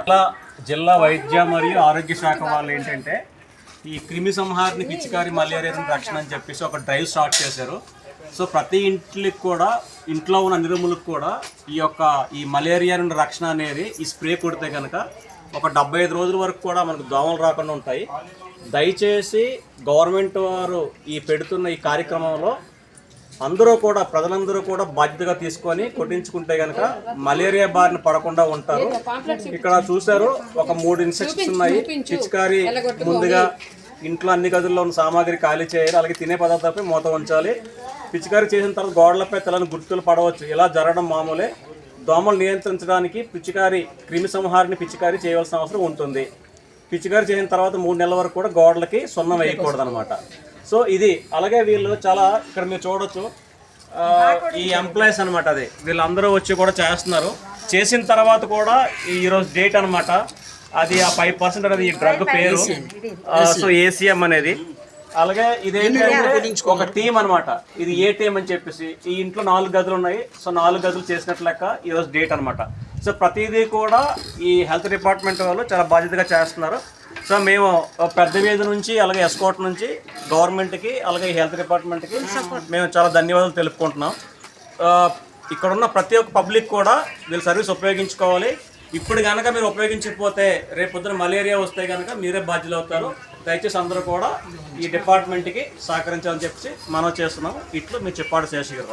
జిల్లా జిల్లా వైద్య మరియు ఆరోగ్య శాఖ వాళ్ళు ఏంటంటే ఈ క్రిమి సంహారణ పిచికారి మలేరియా రక్షణ అని చెప్పేసి ఒక డ్రైవ్ స్టార్ట్ చేశారు. సో ప్రతి ఇంట్లోకి కూడా ఇంట్లో ఉన్న నిరుములకు కూడా ఈ యొక్క ఈ మలేరియా నుండి రక్షణ అనేది ఈ స్ప్రే కొడితే కనుక ఒక డెబ్బై ఐదు రోజుల వరకు కూడా మనకు దోమలు రాకుండా ఉంటాయి. దయచేసి గవర్నమెంట్ వారు ఈ పెడుతున్న ఈ కార్యక్రమంలో అందరూ కూడా ప్రజలందరూ కూడా బాధ్యతగా తీసుకొని కొట్టించుకుంటే గనక మలేరియా బారిన పడకుండా ఉంటారు. ఇక్కడ చూశారు ఒక మూడు ఇన్సెక్షన్స్ ఉన్నాయి. పిచికారి ముందుగా ఇంట్లో అన్ని గదుల్లో ఉన్న సామాగ్రి ఖాళీ చేయాలి అలాగే తినే పదార్థాలపై మూత ఉంచాలి. పిచికారి చేసిన తర్వాత గోడలపై తెల్లని గుర్తులు పడవచ్చు. ఇలా జరగడం మామూలే. దోమలు నియంత్రించడానికి పిచికారి క్రిమి సంహారిని పిచికారి చేయవలసిన అవసరం ఉంటుంది. పిచికారి చేసిన తర్వాత మూడు నెలల వరకు కూడా గోడలకి సున్నం వేయకూడదు అనమాట సో ఇది అలాగే వీళ్ళు చాలా ఇక్కడ మీరు చూడొచ్చు ఈ ఎంప్లాయీస్ అనమాట అది. వీళ్ళందరూ వచ్చి కూడా చేస్తున్నారు. చేసిన తర్వాత కూడా ఈ ఈరోజు డేట్ అన్నమాట. అది ఆ ఫైవ్ పర్సెంట్ అనేది ఈ డ్రగ్ పేరు. సో ఏసీఎం అనేది. అలాగే ఇదేంటంటే ఒక టీం అన్నమాట. ఇది ఏ టీం అని చెప్పేసి. ఈ ఇంట్లో నాలుగు గదులు ఉన్నాయి. సో నాలుగు గదులు చేసినట్లు లెక్క ఈరోజు డేట్ అన్నమాట. సో ప్రతిదీ కూడా ఈ హెల్త్ డిపార్ట్మెంట్ వాళ్ళు చాలా బాధ్యతగా చేస్తున్నారు. సో మేము పెద్ద వీధి నుంచి అలాగే ఎస్కోట్ నుంచి గవర్నమెంట్కి అలాగే హెల్త్ డిపార్ట్మెంట్కి మేము చాలా ధన్యవాదాలు తెలుపుకుంటున్నాం. ఇక్కడ ఉన్న ప్రతి ఒక్క పబ్లిక్ కూడా వీళ్ళు సర్వీస్ ఉపయోగించుకోవాలి. ఇప్పుడు కనుక మీరు ఉపయోగించకపోతే రేపు పొద్దున మలేరియా వస్తే కనుక మీరే బాధ్యులు అవుతారు. దయచేసి అందరూ కూడా ఈ డిపార్ట్మెంట్కి సహకరించాలని చెప్పి మనం చేస్తున్నాం ఇట్లు మీరు చెప్పాడు శేషగిరి